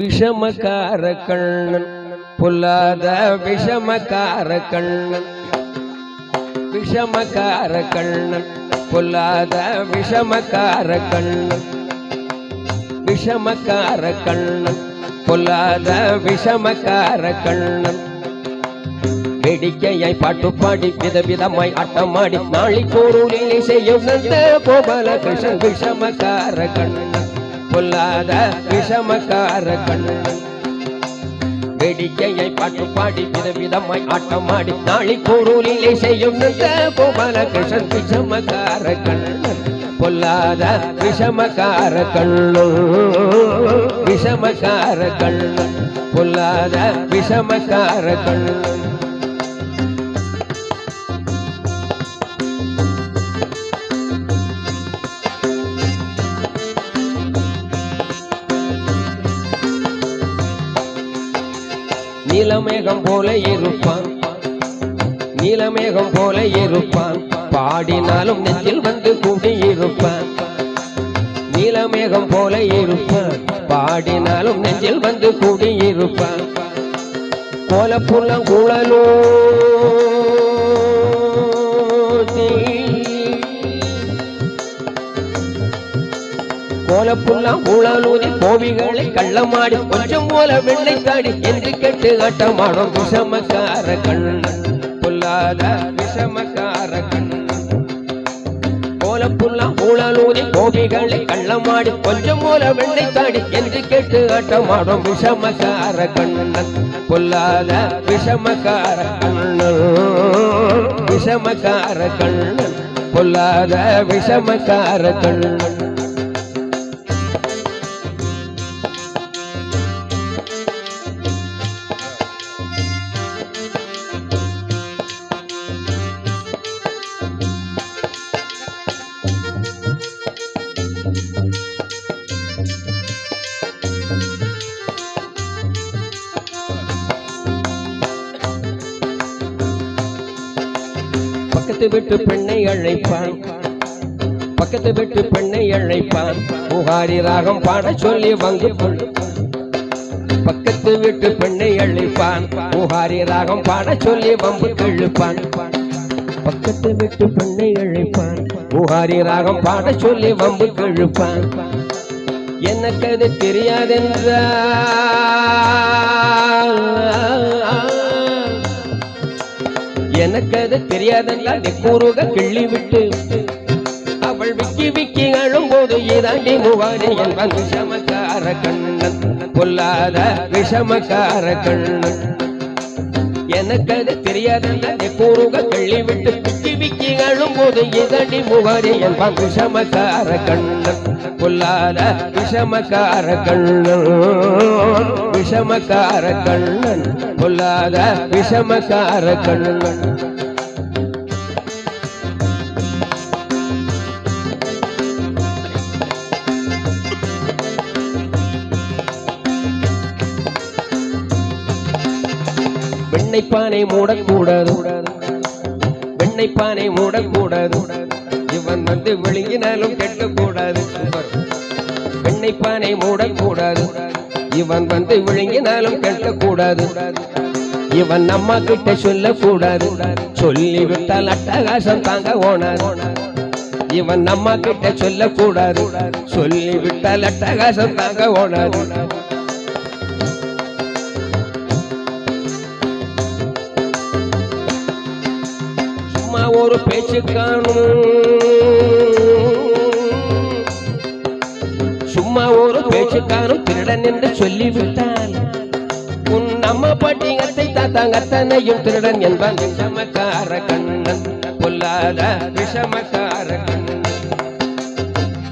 விஷமக்கார கண்ணன் பொல்லாத விஷமக்கார கண்ணன். விஷமக்கார கண்ணன் பொல்லாத விஷமக்கார கண்ணன். விஷமக்கார கண்ணன் பொல்லாத விஷமக்கார கண்ணன். வேடிக்கையாய் பாட்டு பாடி விதவிதமாய் ஆட்டமாடி நாளிக்கூரூரில் செய்யும் நந்த கோபால கிருஷ்ணன் விஷமக்கார கண்ணன். பொல்லாத விஷமக்கார கண்ணன் வேடிக்கையை பாட்டு பாடி விதவிதமாய் ஆட்டமாடி நாளிக்கூரூரில் செய்யும் கோபால கிருஷ்ணன் விஷமக்கார கண்ணன் பொல்லாத விஷமக்கார கண்ணன் விஷமக்கார கண்ணன் பொல்லாத விஷமக்கார கண்ணன் நீலமேகம் போல இருப்பான். நீலமேகம் போல இருப்பான். பாடினாலும் நெஞ்சில் வந்து கூடியிருப்பான். நீலமேகம் போல இருப்பான். பாடினாலும் நெஞ்சில் வந்து கூடியிருப்பான். கோலப்புள்ளம் குழலோ கோலப்புல்லாம் ஊழலூதி கோவிகளை கள்ளமாடி கொஞ்சம் போல வெள்ளை தாடி என்று கேட்டு ஆட்டமாடும் விஷமக்கார கண்ணன். பொல்லாத விஷமக்கார கண்ணன். கோலப்புல்லாம் ஊழலூதி கோவிகளை கள்ளமாடி கொஞ்சம் போல வெள்ளை தாடி என்று கேட்டு ஆட்டமாடும் விஷமக்கார கண்ணன். பொல்லாத விஷமக்கார கண்ணன். விஷமக்கார கண்ணன். பொல்லாத விஷமக்கார கண்ணன். பக்கத்து விட்டு பெண்ணை அழைப்பான். பக்கத்து விட்டு பெண்ணை அழைப்பான். புகாரி ராகம் பாட சொல்லி வந்து பக்கத்து விட்டு பெண்ணை அழைப்பான். புகாரி ராகம் பாட சொல்லி வம்பு கழுப்பான். பக்கத்து விட்டு பெண்ணை அழைப்பான். புகாரி ராகம் பாட சொல்லி வம்பு கழுப்பான். எனக்கு அது தெரியாதென்றா எனக்கு அது தெரியாதென்றால் நீ கூறுக கிள்ளி விட்டு அவள் விக்கி விக்கி அழும்போது இதாண்டி முகாரி என்பன். விஷமக்கார கண்ணன் பொல்லாத விஷமக்கார கண்ணன். எனக்கு அது தெரியாதல்ல நீ கூறுக கள்ளி விட்டு விக்கி விக்கி அழும்போது இதடி முகாரி என்பன் விஷமக்கார கண்ணன். பொல்லாத விஷமக்கார கண்ணன். விஷமக்கார கண்ணன். பொல்லாத விஷமக்கார கண்ணன். வெண்ணைப்பானை மூடக்கூடாது. வெண்ணைப்பானை மூடக்கூடாது. இவன் வந்து விழுங்கினாலும் கெட்டக்கூடாது. சூப்பர் வெண்ணைப்பானை மூடக்கூடாது. இவன் வந்து விழுங்கினாலும் கெட்டக்கூடாது. இவன் நம்ம கிட்ட சொல்லக்கூடாது. சொல்லிவிட்டால் அட்டகாசம் தாங்க ஓனாது இவன் நம்ம கிட்ட சொல்லக்கூடாது. சொல்லிவிட்டால் அட்டகாசம் தாங்க ஓனாது ஒரு பேச்சு காணும். சும்மா ஒரு பேச்சு காணும் திருடன் என்று சொல்லிவிட்டால் உன் அம்மா நம்ம தாத்தாங்க தாத்தாங்கத்தனையும் திருடன் என்பான். விஷமக்கார கண்ணன் பொல்லாத விஷமக்கார கண்ணன்.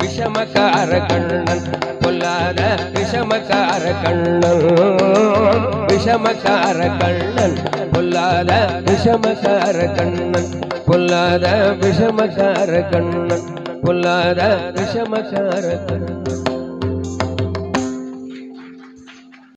விஷமக்கார கண்ணன் பொல்லாத விஷமக்கார கண்ணன் விஷமக்கார கண்ணன் பொல்லாத விஷமக்கார கண்ணன் பொல்லாத விஷமக்கார கண்ணன் பொல்லாத விஷமக்கார கண்ணன்